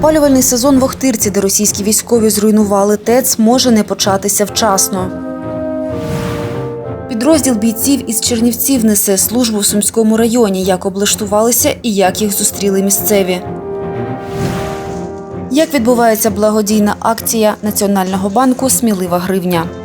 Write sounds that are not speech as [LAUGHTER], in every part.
Опалювальний сезон в Охтирці, де російські військові зруйнували ТЕЦ, може не початися вчасно. Підрозділ бійців із Чернівців несе службу в Сумському районі, як облаштувалися і як їх зустріли місцеві. Як відбувається благодійна акція Національного банку Смілива гривня.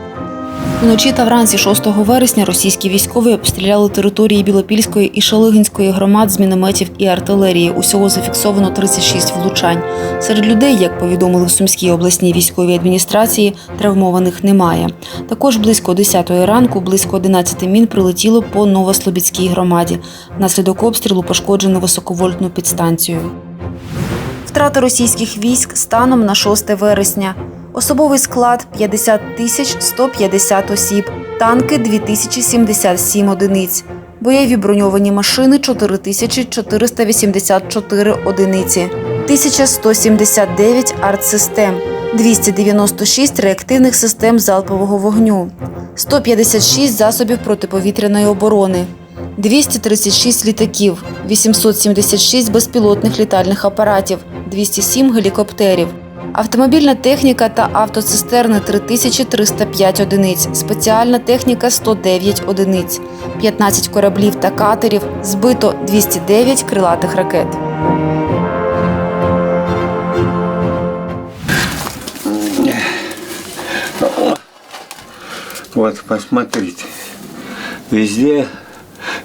Вночі та вранці 6 вересня російські військові обстріляли території Білопільської і Шалигинської громад з мінометів і артилерії. Усього зафіксовано 36 влучань. Серед людей, як повідомили в Сумській обласній військовій адміністрації, травмованих немає. Також близько 10 ранку, близько 11 мін прилетіло по Новослобідській громаді. Внаслідок обстрілу пошкоджено високовольтну підстанцію. Втрати російських військ станом на 6 вересня. Особовий склад 50 тисяч 150 осіб, танки 2077 одиниць, бойові броньовані машини 4484 одиниці, 1179 артсистем, 296 реактивних систем залпового вогню, 156 засобів протиповітряної оборони, 236 літаків, 876 безпілотних літальних апаратів, 207 гелікоптерів. Автомобільна техніка та автоцистерни 3305 одиниць, спеціальна техніка 109 одиниць, 15 кораблів та катерів, збито 209 крилатих ракет. Вот, посмотрите. Везде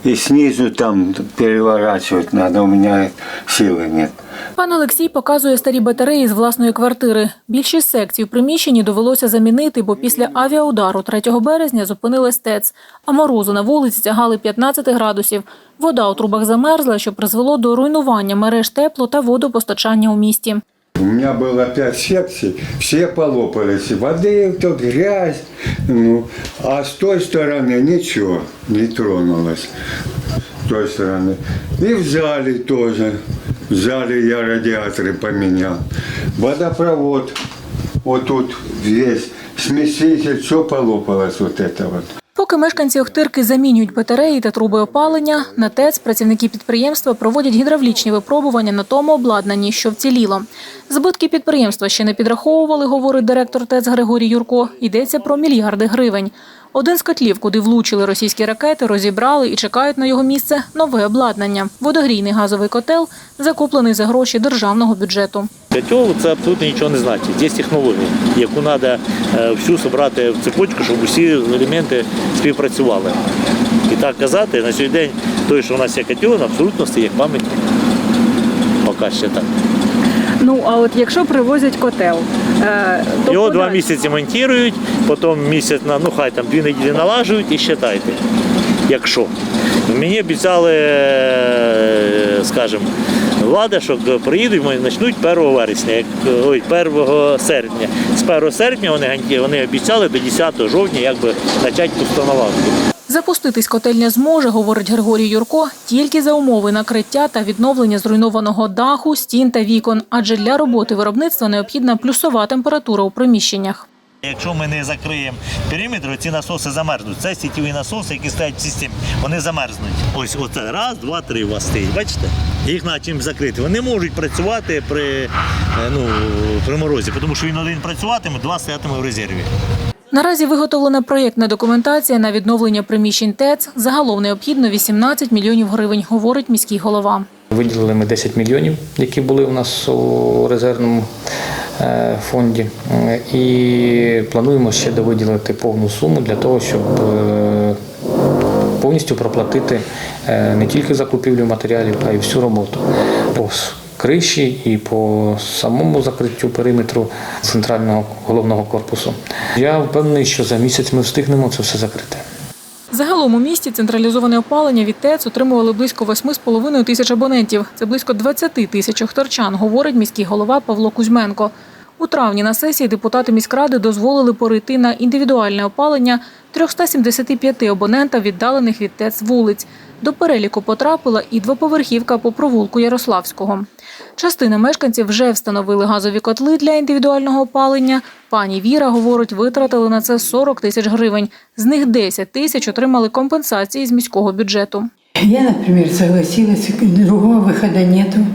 и снизу там переворачивать надо, у меня силы нет. Пан Олексій показує старі батареї з власної квартири. Більшість секцій в приміщенні довелося замінити, бо після авіаудару 3 березня зупинилась ТЕЦ, а морозу на вулиці тягали 15 градусів. Вода у трубах замерзла, що призвело до руйнування мереж тепло та водопостачання у місті. У меня было пять секций, все полопались. И воды тут грязь. Ну, а с той стороны ничего не тронулось. С той стороны. И в зале тоже. В я радиаторы поменял. Водопровод. Вот тут весь смеситель, все полопалось вот это вот. Поки мешканці Охтирки замінюють батареї та труби опалення, на ТЕЦ працівники підприємства проводять гідравлічні випробування на тому обладнанні, що вціліло. Збитки підприємства ще не підраховували, говорить директор ТЕЦ Григорій Юрко. Йдеться про мільярди гривень. Один з котлів, куди влучили російські ракети, розібрали і чекають на його місце нове обладнання. Водогрійний газовий котел закуплений за гроші державного бюджету. Котел це абсолютно нічого не значить. Є технологія, яку треба всю зібрати в цепочку, щоб усі елементи співпрацювали. І так казати, на сьогодні день той, що у нас є котел, абсолютно стає як пам'ять. Поки ще так. Ну а от якщо привозять котел, Його два місяці монтують, потім місяць на ну хай там дві неділі налажують і считайте. Якщо. Мені обіцяли, е, скажімо, влада, що приїдуть, вони почнуть 1 вересня, як ой, 1 серпня. З 1 серпня вони, вони обіцяли до 10 жовтня якби почати установку. Запуститись котельня зможе, говорить Григорій Юрко, тільки за умови накриття та відновлення зруйнованого даху, стін та вікон, адже для роботи виробництва необхідна плюсова температура у приміщеннях. Якщо ми не закриємо периметр, ці насоси замерзнуть. Це сітєві насоси, які стоять в системі, вони замерзнуть. Ось оце раз, два, три у вас стоїть. Бачите? Їх треба чим закрити. Вони можуть працювати при, е, ну, при морозі, тому що він один працюватиме, два стоятиме в резерві. Наразі виготовлена проєктна документація на відновлення приміщень ТЕЦ. Загалом необхідно 18 мільйонів гривень, говорить міський голова. Виділили ми 10 мільйонів, які були у нас у резервному е, фонді. Е, І плануємо ще довиділити повну суму для того, щоб е, повністю проплатити не тільки закупівлю матеріалів, а й всю роботу криші і по самому закриттю периметру центрального головного корпусу. Я впевнений, що за місяць ми встигнемо це все закрити. Загалом у місті централізоване опалення від ТЕЦ отримували близько 8,5 тисяч абонентів. Це близько 20 тисяч охторчан, говорить міський голова Павло Кузьменко. У травні на сесії депутати міськради дозволили перейти на індивідуальне опалення 375 абонентам віддалених від ТЕЦ вулиць. До переліку потрапила і двоповерхівка по провулку Ярославського. Частина мешканців вже встановили газові котли для індивідуального опалення. Пані Віра, говорить, витратили на це 40 тисяч гривень. З них 10 тисяч отримали компенсації з міського бюджету. Я, например, согласилась, другого выхода нету.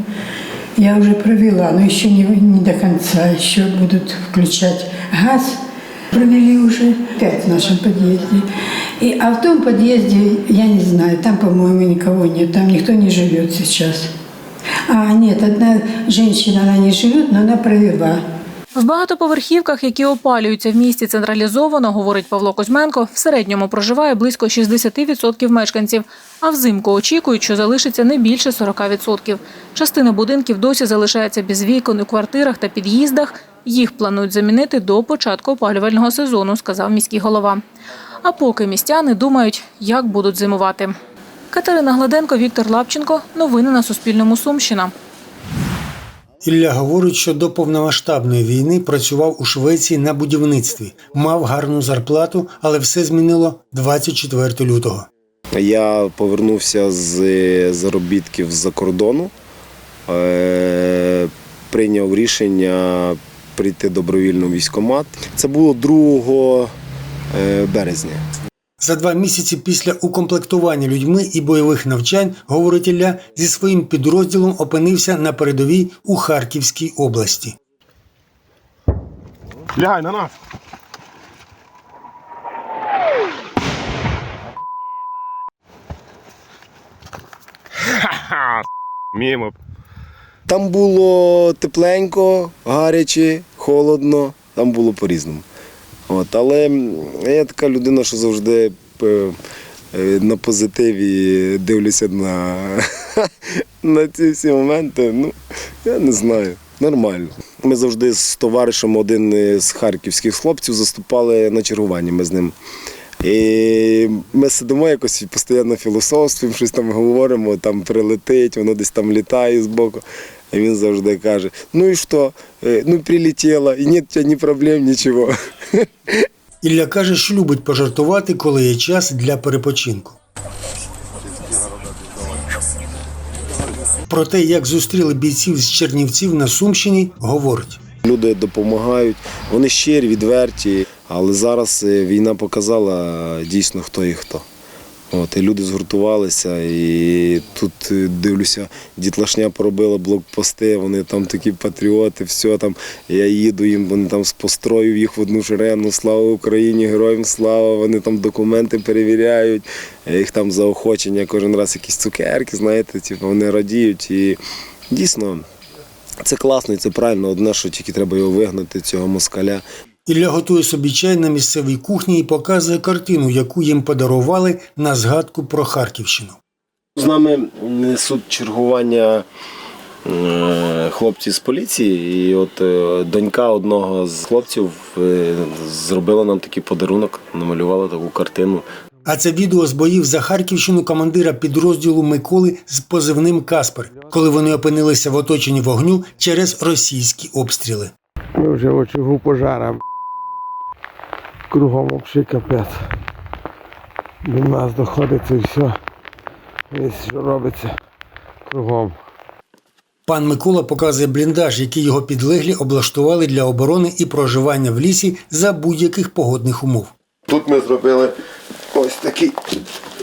Я уже провела, но еще не, не до конца. Еще будут включать газ. Провели уже пять в нашем подъезде. И, а в том подъезде, я не знаю, там, по-моему, никого нет. Там никто не живет сейчас. А, нет, одна женщина, она не живет, но она провела. В багатоповерхівках, які опалюються в місті централізовано, говорить Павло Кузьменко, в середньому проживає близько 60% мешканців, а взимку очікують, що залишиться не більше 40%. Частина будинків досі залишається без вікон у квартирах та під'їздах. Їх планують замінити до початку опалювального сезону, сказав міський голова. А поки містяни думають, як будуть зимувати. Катерина Гладенко, Віктор Лапченко. Новини на Суспільному. Сумщина. Ілля говорить, що до повномасштабної війни працював у Швеції на будівництві, мав гарну зарплату, але все змінило 24 лютого. Я повернувся з заробітків з-за кордону, е, прийняв рішення прийти добровільно в військкомат. Це було 2 е, березня. За два місяці після укомплектування людьми і бойових навчань, говорить Ілля, зі своїм підрозділом опинився на передовій у Харківській області. Лягай на нас. Ха-ха, Мимо. Там було тепленько, гаряче, холодно, там було по-різному. От, але я така людина, що завжди е, е, на позитиві дивлюся на, [LAUGHS] на ці всі моменти. Ну, я не знаю. Нормально. Ми завжди з товаришем, один з харківських хлопців, заступали на чергуванні. Ми з ним. І ми сидимо якось і постійно філософствуємо, щось там говоримо, там прилетить, воно десь там літає з боку. І він завжди каже: ну і що? Е, Ну, прилетіло, і тебе ні проблем, нічого. Ілля каже, що любить пожартувати, коли є час для перепочинку. Про те, як зустріли бійців з Чернівців на Сумщині, говорить. Люди допомагають, вони щирі, відверті, але зараз е, війна показала е, дійсно хто і хто. От, і люди згуртувалися, і тут е, дивлюся, дітлашня поробила блокпости, вони там такі патріоти, все там. Я їду їм, вони там з построю їх в одну шерену, слава Україні, героям слава, вони там документи перевіряють, їх там заохочення, кожен раз якісь цукерки, знаєте, типу, вони радіють. І дійсно, це класно і це правильно. Одне, що тільки треба його вигнати, цього москаля. Ілля готує собі чай на місцевій кухні і показує картину, яку їм подарували на згадку про Харківщину. З нами несуть чергування е, хлопці з поліції, і от е, донька одного з хлопців е, зробила нам такий подарунок, намалювала таку картину. А це відео з боїв за Харківщину командира підрозділу Миколи з позивним Каспер, коли вони опинилися в оточенні вогню через російські обстріли. Ми вже в очагу пожара. Кругом взагалі капець. До нас доходить це все. Ось що робиться кругом. Пан Микола показує бліндаж, який його підлеглі облаштували для оборони і проживання в лісі за будь-яких погодних умов. Тут ми зробили ось такий,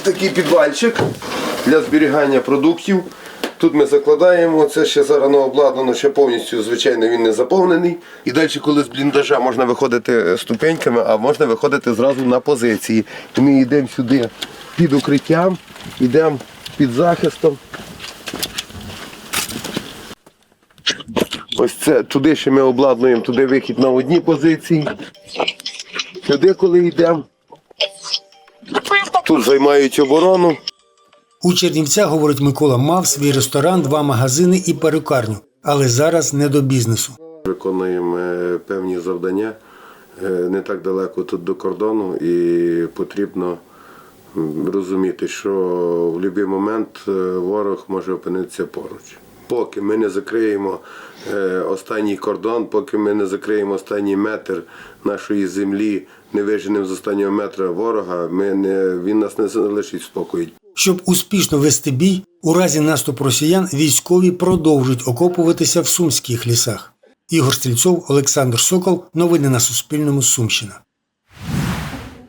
такий підвальчик для зберігання продуктів. Тут ми закладаємо, це ще зараз не обладнано, ще повністю, звичайно, він не заповнений. І далі, коли з бліндажа можна виходити ступеньками, а можна виходити зразу на позиції. І ми йдемо сюди під укриттям, йдемо під захистом. Ось це туди ще ми обладнуємо, туди вихід на одні позиції. Сюди, коли йдемо. Тут займають оборону. У Чернівцях, говорить Микола, мав свій ресторан, два магазини і перукарню, але зараз не до бізнесу. Виконуємо е, певні завдання е, не так далеко тут до кордону, і потрібно розуміти, що в будь-який момент е, ворог може опинитися поруч. Поки ми не закриємо останній кордон, поки ми не закриємо останній метр нашої землі, не виженемо з останнього метра ворога, ми не, він нас не залишить в спокої. Щоб успішно вести бій, у разі наступу росіян військові продовжують окопуватися в сумських лісах. Ігор Стрільцов, Олександр Сокол. Новини на Суспільному. Сумщина.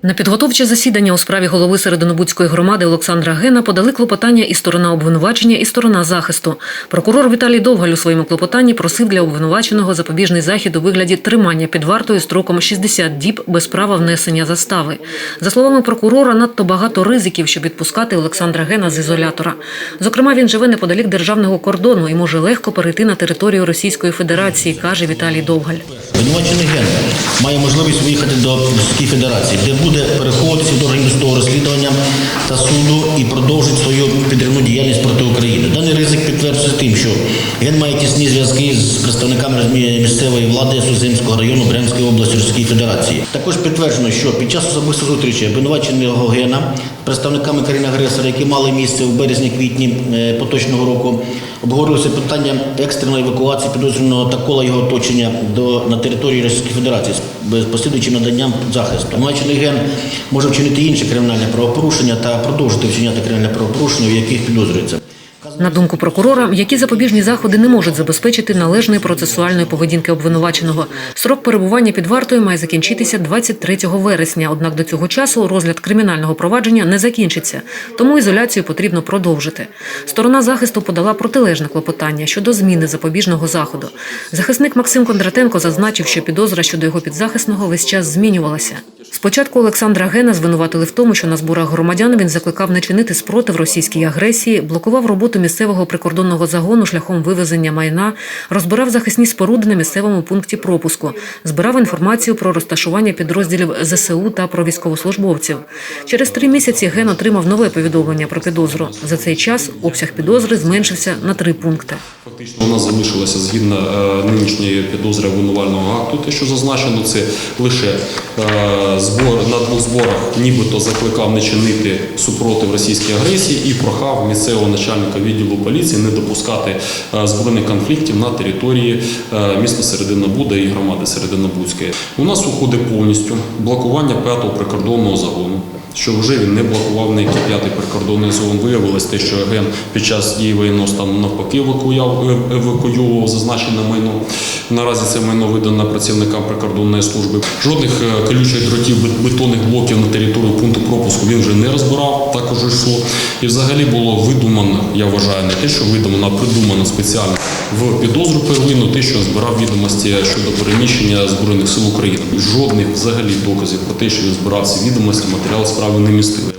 На підготовче засідання у справі голови Серединобудської громади Олександра Гена подали клопотання і сторона обвинувачення, і сторона захисту. Прокурор Віталій Довгаль у своєму клопотанні просив для обвинуваченого запобіжний захід у вигляді тримання під вартою строком 60 діб без права внесення застави. За словами прокурора, надто багато ризиків, щоб відпускати Олександра Гена з ізолятора. Зокрема, він живе неподалік державного кордону і може легко перейти на територію Російської Федерації, каже Віталій Довгаль. Обвинувачений ген має можливість виїхати до Російської Федерації, де буде переходитися до органів розслідування та суду і продовжить свою підривну діяльність проти України. Даний ризик підтверджується тим, що ген має тісні зв'язки з представниками місцевої влади Сузимського району Брянської області Російської Федерації. Також підтверджено, що під час особистої зустрічі обвинуваченого гена представниками країни-агресора, які мали місце в березні-квітні е, поточного року, обговорювалося питання екстреної евакуації підозрюваного та кола його оточення до на території Російської Федерації з безпосереднім наданням захисту. Обвинувачений ген може вчинити інші кримінальні правопорушення та продовжити вчиняти кримінальне правопорушення, в яких підозрюється. На думку прокурора, які запобіжні заходи не можуть забезпечити належної процесуальної поведінки обвинуваченого. Срок перебування під вартою має закінчитися 23 вересня. Однак до цього часу розгляд кримінального провадження не закінчиться, тому ізоляцію потрібно продовжити. Сторона захисту подала протилежне клопотання щодо зміни запобіжного заходу. Захисник Максим Кондратенко зазначив, що підозра щодо його підзахисного весь час змінювалася. Спочатку Олександра Гена звинуватили в тому, що на зборах громадян він закликав не чинити спротив російській агресії, блокував роботу місцевого прикордонного загону шляхом вивезення майна, розбирав захисні споруди на місцевому пункті пропуску, збирав інформацію про розташування підрозділів ЗСУ та про військовослужбовців. Через три місяці Ген отримав нове повідомлення про підозру. За цей час обсяг підозри зменшився на три пункти. Фактично у нас залишилося згідно е, нинішньої підозри обвинувального акту. Те, що зазначено, це лише е, збор на двох зборах, нібито закликав не чинити супротив російській агресії і прохав місцевого начальника відділу поліції не допускати е, збройних конфліктів на території е, міста Серединобуда і громади Серединобудської. У нас уходить повністю блокування п'ятого прикордонного загону. Що вже він не блокував ніякий п'ятий прикордонний зон. Виявилось те, що ген під час дії воєнного стану навпаки евакуював, евакуював зазначене майно. Наразі це майно видано працівникам прикордонної служби. Жодних е, колючих дротів, бетонних блоків на території пункту пропуску він вже не розбирав, також йшло. І взагалі було видумано, я вважаю, не те, що видумано, а придумано спеціально в підозру первинну, те, що збирав відомості щодо переміщення Збройних сил України. Жодних взагалі доказів про те, що він збирав ці відомості, матеріал справи не містили.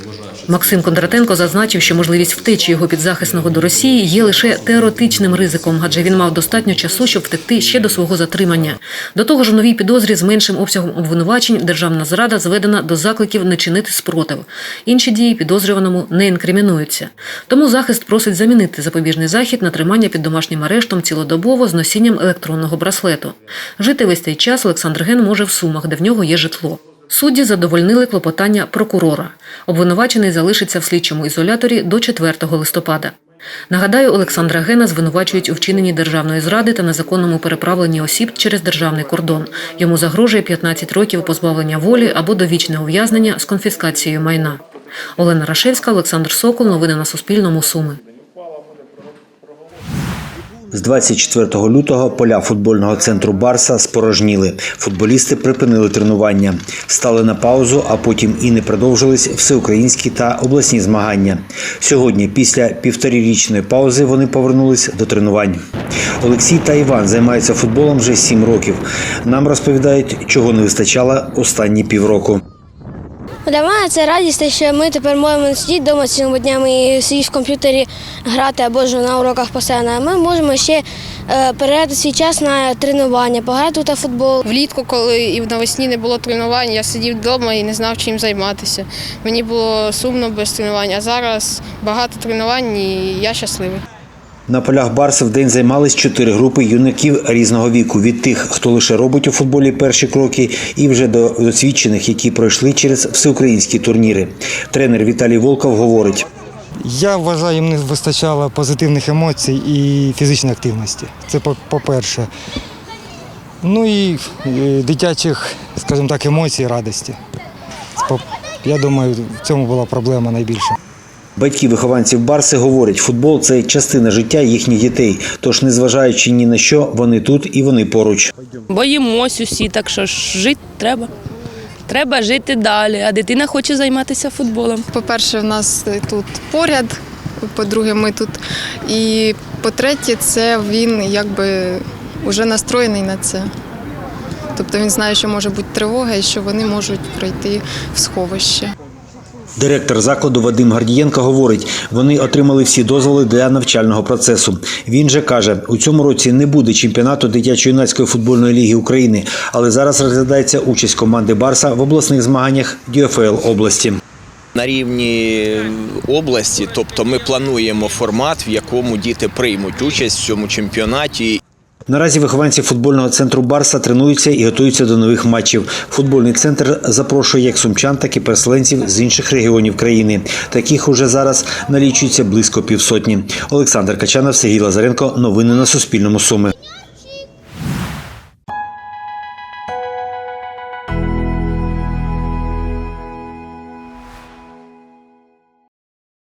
Максим Кондратенко зазначив, що можливість втечі його підзахисного до Росії є лише теоретичним ризиком, адже він мав достатньо часу, щоб втекти ще до свого затримання. До того ж, у новій підозрі з меншим обсягом обвинувачень державна зрада зведена до закликів не чинити спротив. Інші дії підозрюваному не інкримінуються. Тому захист просить замінити запобіжний захід на тримання під домашнім арештом цілодобово з носінням електронного браслету. Жити весь цей час Олександр Ген може в Сумах, де в нього є житло. Судді задовольнили клопотання прокурора. Обвинувачений залишиться в слідчому ізоляторі до 4 листопада. Нагадаю, Олександра Гена звинувачують у вчиненні державної зради та незаконному переправленні осіб через державний кордон. Йому загрожує 15 років позбавлення волі або довічне ув'язнення з конфіскацією майна. Олена Рашевська, Олександр Сокол. Новини на Суспільному. Суми. З 24 лютого поля футбольного центру Барса спорожніли. Футболісти припинили тренування, стали на паузу, а потім і не продовжились всеукраїнські та обласні змагання. Сьогодні, після півторірічної паузи, вони повернулись до тренувань. Олексій та Іван займаються футболом вже сім років. Нам розповідають, чого не вистачало останні півроку. Для мене це радість, те, що ми тепер можемо не сидіти вдома цілими днями і сидіти в комп'ютері грати або ж на уроках постійно. А Ми можемо ще е, передати свій час на тренування, пограти тут футбол. Влітку, коли і навесні не було тренувань, я сидів вдома і не знав, чим займатися. Мені було сумно без тренувань, а зараз багато тренувань і я щасливий. На полях Барси в день займались чотири групи юнаків різного віку від тих, хто лише робить у футболі перші кроки, і вже до досвідчених, які пройшли через всеукраїнські турніри. Тренер Віталій Волков говорить. Я вважаю, їм не вистачало позитивних емоцій і фізичної активності. Це по- по-перше. Ну і е, дитячих, скажімо так, емоцій, радості. Я думаю, в цьому була проблема найбільша. Батьки вихованців Барси говорять, футбол це частина життя їхніх дітей. Тож, незважаючи ні на що, вони тут і вони поруч. Боїмось усі, так що ж жити треба. треба жити далі, а дитина хоче займатися футболом. По-перше, в нас тут поряд, по-друге, ми тут. І по-третє, це він якби вже настроєний на це. Тобто він знає, що може бути тривога і що вони можуть пройти в сховище. Директор закладу Вадим Гардієнко говорить, вони отримали всі дозволи для навчального процесу. Він же каже, у цьому році не буде чемпіонату дитячо-юнацької футбольної ліги України, але зараз розглядається участь команди Барса в обласних змаганнях ДЮФЛ області. На рівні області, тобто ми плануємо формат, в якому діти приймуть участь в цьому чемпіонаті. Наразі вихованці футбольного центру Барса тренуються і готуються до нових матчів. Футбольний центр запрошує як сумчан, так і переселенців з інших регіонів країни. Таких уже зараз налічується близько півсотні. Олександр Качанов, Сергій Лазаренко. Новини на Суспільному. Суми.